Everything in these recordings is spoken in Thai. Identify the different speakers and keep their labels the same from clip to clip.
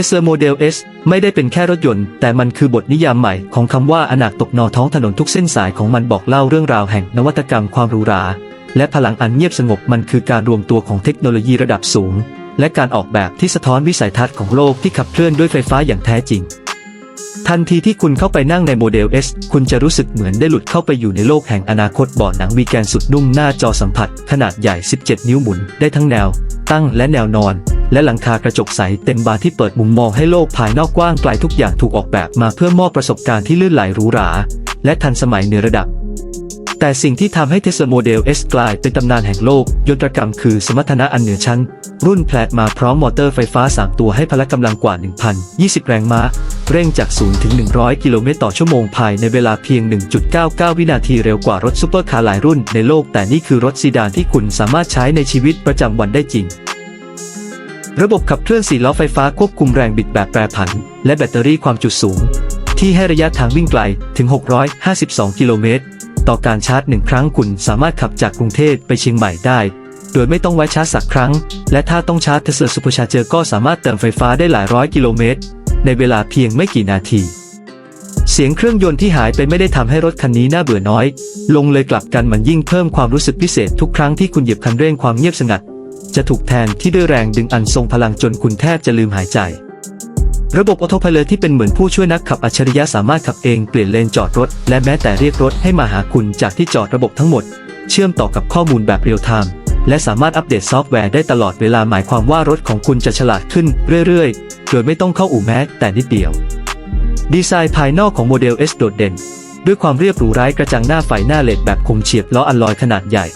Speaker 1: Tesla Model S ไม่ได้เป็นแค่รถยนต์ แต่มันคือบทนิยามใหม่ของคำว่าอนาคตนอท้องถนนทุกเส้นสายของมันบอกเล่าเรื่องราวแห่งนวัตกรรมความหรูหรา และพลังอันเงียบสงบมันคือการรวมตัวของเทคโนโลยีระดับสูง และการออกแบบที่สะท้อนวิสัยทัศน์ของโลกที่ขับเคลื่อนด้วยไฟฟ้าอย่างแท้จริง ทันทีที่คุณเข้าไปนั่งในโมเดล S คุณจะรู้สึกเหมือนได้หลุดเข้าไปอยู่ในโลกแห่งอนาคตบาะหนังวีแกนสุดนุ่มหน้าจอสัมผัส ขนาดใหญ่ 17 นิ้วหมุน ได้ทั้งแนว ตั้งและแนวนอน และหลังคากระจกใสเต็มบานที่เปิดมุมมองให้โลกภายนอกกว้างไกลทุกอย่างถูกออกแบบมาเพื่อมอบประสบการณ์ที่ลื่นไหลหรูหรา และทันสมัยเหนือระดับ แต่สิ่งที่ทำให้ Tesla Model S กลายเป็นตำนานแห่งโลก ยนตรกรรมคือสมรรถนะอันเหนือชั้น รุ่นแพลตมาพร้อมมอเตอร์ไฟฟ้า 3 ตัวให้พละกำลังกว่า 1,020 แรงม้า เร่งจาก 0 ถึง 100 กิโลเมตรต่อชั่วโมงภายในเวลาเพียง 1.99 วินาทีเร็วกว่ารถซูเปอร์คาร์หลายรุ่นในโลก แต่นี่คือรถซีดานที่คุณสามารถใช้ในชีวิตประจำวันได้จริงระบบขับเคลื่อนสี่ล้อไฟฟ้าควบคุมแรงบิดแบบแปรผัน และแบตเตอรี่ความจุสูง ที่ให้ระยะทางวิ่งไกลถึง 652 กิโลเมตร ต่อการชาร์จหนึ่งครั้งคุณสามารถขับจากกรุงเทพไปเชียงใหม่ได้ โดยไม่ต้องไว้ชาร์จสักครั้ง และถ้าต้องชาร์จ Tesla Supercharger ก็สามารถเติมไฟฟ้าได้หลายร้อยกิโลเมตร ในเวลาเพียงไม่กี่นาที เสียงเครื่องยนต์ที่หายไปไม่ได้ทำให้รถคันนี้น่าเบื่อน้อย ลงเลยกลับกันมันยิ่งเพิ่มความรู้สึกพิเศษทุกครั้งที่คุณเหยียบคันเร่งความเงียบสงัด จะถูกแทนที่ด้วยแรงดึงอันทรงพลังจนคุณแทบจะลืมหายใจ ระบบออโต i l o t ที่เป็นเหมือนผู้ช่วยนักขับอัจฉริยะสามารถขับเองเปลี่ยนเลนจอดรถ และแม้แต่เรียกรถให้มาหาคุณจากที่จอดระบบทั้งหมด เชื่อมต่อกับข้อมูลแบบเรียลไทม์และสามารถอัปเดตซอฟต์แวร์ได้ตลอดเวลาหมายความว่ารถของคุณจะฉลาดขึ้นเรื่อยๆ โดยไม่ต้องเข้าอู่แม้แต่นิดเดียว ดีไซน์ภายนอกของโมเดล S โดดเด่น ด้วยความเรียบหรูไร้กระจังหน้าไฟหน้าเลดแบบคมเฉียบล้ออัลลอยขนาดใหญ่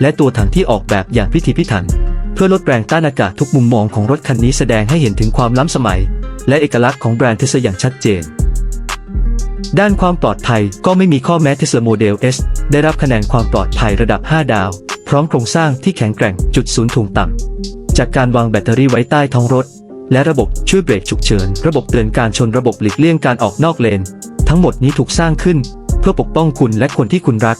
Speaker 1: และตัวถังที่ออกแบบอย่างพิถีพิถัน เพื่อลดแรงต้านอากาศทุกมุมมองของรถคันนี้แสดงให้เห็นถึงความล้ำสมัย และเอกลักษณ์ของแบรนด์เทสอย่างชัดเจน ด้านความปลอดภัยก็ไม่มีข้อแม้ Tesla Model S ได้รับคะแนนความปลอดภัยระดับ 5 ดาว พร้อมโครงสร้างที่แข็งแกร่งจุดศูนย์ถ่วงต่ำ จากการวางแบตเตอรี่ไว้ใต้ท้องรถ และระบบช่วยเบรกฉุกเฉิน ระบบเตือนการชนระบบหลีกเลี่ยงการออกนอกเลน ทั้งหมดนี้ถูกสร้างขึ้น เพื่อปกป้องคุณและคนที่คุณรัก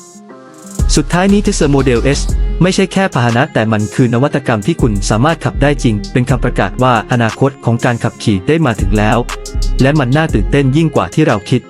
Speaker 1: สุดท้ายนี้ Tesla Model S ไม่ใช่แค่พาหนะแต่มันคือนวัตกรรมที่คุณสามารถขับได้จริง เป็นคำประกาศว่าอนาคตของการขับขี่ได้มาถึงแล้ว และมันน่าตื่นเต้นยิ่งกว่าที่เราคิด